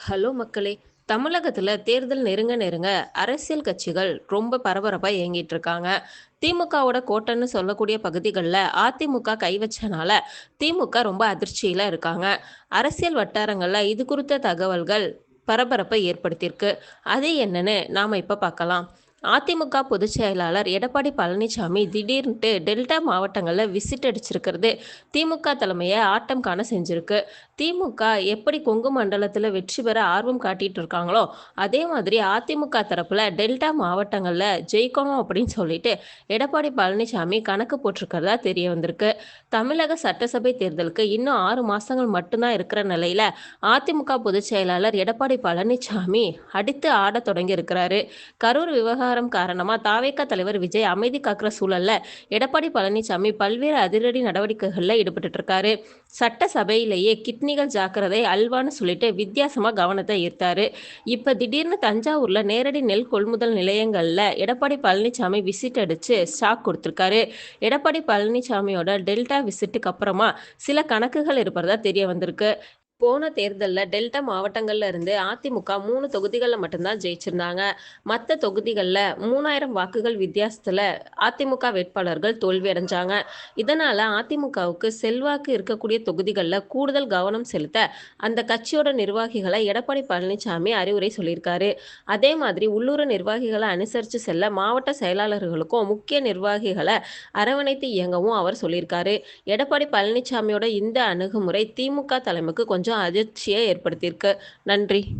Hello மக்களே! தமிழகத்துல தேர்தல் நெருங்க நெருங்க அரசியல் கட்சிகள் ரொம்ப பரபரப்பாக இயங்கிட்டு இருக்காங்க. திமுகவோட கோட்டைன்னு சொல்லக்கூடிய பகுதிகளில் அதிமுக கை வச்சனால திமுக ரொம்ப அதிர்ச்சியில் இருக்காங்க. அரசியல் வட்டாரங்களில் இது குறித்த தகவல்கள் பரபரப்பை ஏற்படுத்தியிருக்கு. அது என்னன்னு நாம் இப்போ பார்க்கலாம். அதிமுக பொதுச் செயலாளர் எடப்பாடி பழனிசாமி திடீர்னுட்டு டெல்டா மாவட்டங்களில் விசிட் அடிச்சிருக்கிறது திமுக தலைமையை ஆட்டம் காண செஞ்சிருக்கு. திமுக எப்படி கொங்கு மண்டலத்தில் வெற்றி பெற ஆர்வம் காட்டிட்டு இருக்காங்களோ, அதே மாதிரி அதிமுக தரப்புல டெல்டா மாவட்டங்களில் ஜெயிக்கணும் அப்படின்னு சொல்லிட்டு எடப்பாடி பழனிசாமி கணக்கு போட்டிருக்கிறதா தெரிய வந்திருக்கு. தமிழக சட்டசபை தேர்தலுக்கு இன்னும் ஆறு மாசங்கள் மட்டும்தான் இருக்கிற நிலையில அதிமுக பொதுச் செயலாளர் எடப்பாடி பழனிசாமி அடித்து ஆட தொடங்கி இருக்கிறாரு. கரூர் விவகாரம் காரணமா தாவேகா தலைவர் விஜய் அமைதி காக்கிற சூழல்ல எடப்பாடி பழனிசாமி பல்வேறு அதிரடி நடவடிக்கைகளில் ஈடுபட்டு இருக்காரு. சட்டசபையிலேயே கிட்னிகள் ஜாக்கிரதை அல்வான்னு சொல்லிட்டு வித்தியாசமாக கவனத்தை ஈர்த்தாரு. இப்போ திடீர்னு தஞ்சாவூரில் நேரடி நெல் கொள்முதல் நிலையங்களில் எடப்பாடி பழனிசாமி விசிட் அடித்து ஷாக் கொடுத்துருக்காரு எடப்பாடி பழனிசாமியோட டெல்டா விசிட்டுக்கு அப்புறமா சில கணக்குகள் இருப்பதா தெரிய வந்திருக்கு. போன தேர்தலில் டெல்டா மாவட்டங்கள்ல இருந்து அதிமுக மூணு தொகுதிகளில் மட்டும்தான் ஜெயிச்சிருந்தாங்க. மற்ற தொகுதிகளில் மூணாயிரம் வாக்குகள் வித்தியாசத்தில் அதிமுக வேட்பாளர்கள் தோல்வி அடைஞ்சாங்க. இதனால அதிமுகவுக்கு செல்வாக்கு இருக்கக்கூடிய தொகுதிகளில் கூடுதல் கவனம் செலுத்த அந்த கட்சியோட நிர்வாகிகளை எடப்பாடி பழனிசாமி அறிவுரை சொல்லியிருக்காரு. அதே மாதிரி உள்ளூர் நிர்வாகிகளை அனுசரித்து செல்ல மாவட்ட செயலாளர்களுக்கும் முக்கிய நிர்வாகிகளை அரவணைத்து இயங்கவும் அவர் சொல்லியிருக்காரு. எடப்பாடி பழனிசாமியோட இந்த அணுகுமுறை திமுக தலைமைக்கு கொஞ்சம் கொஞ்சம் அதிர்ச்சியை ஏற்படுத்தியிருக்கு. நன்றி.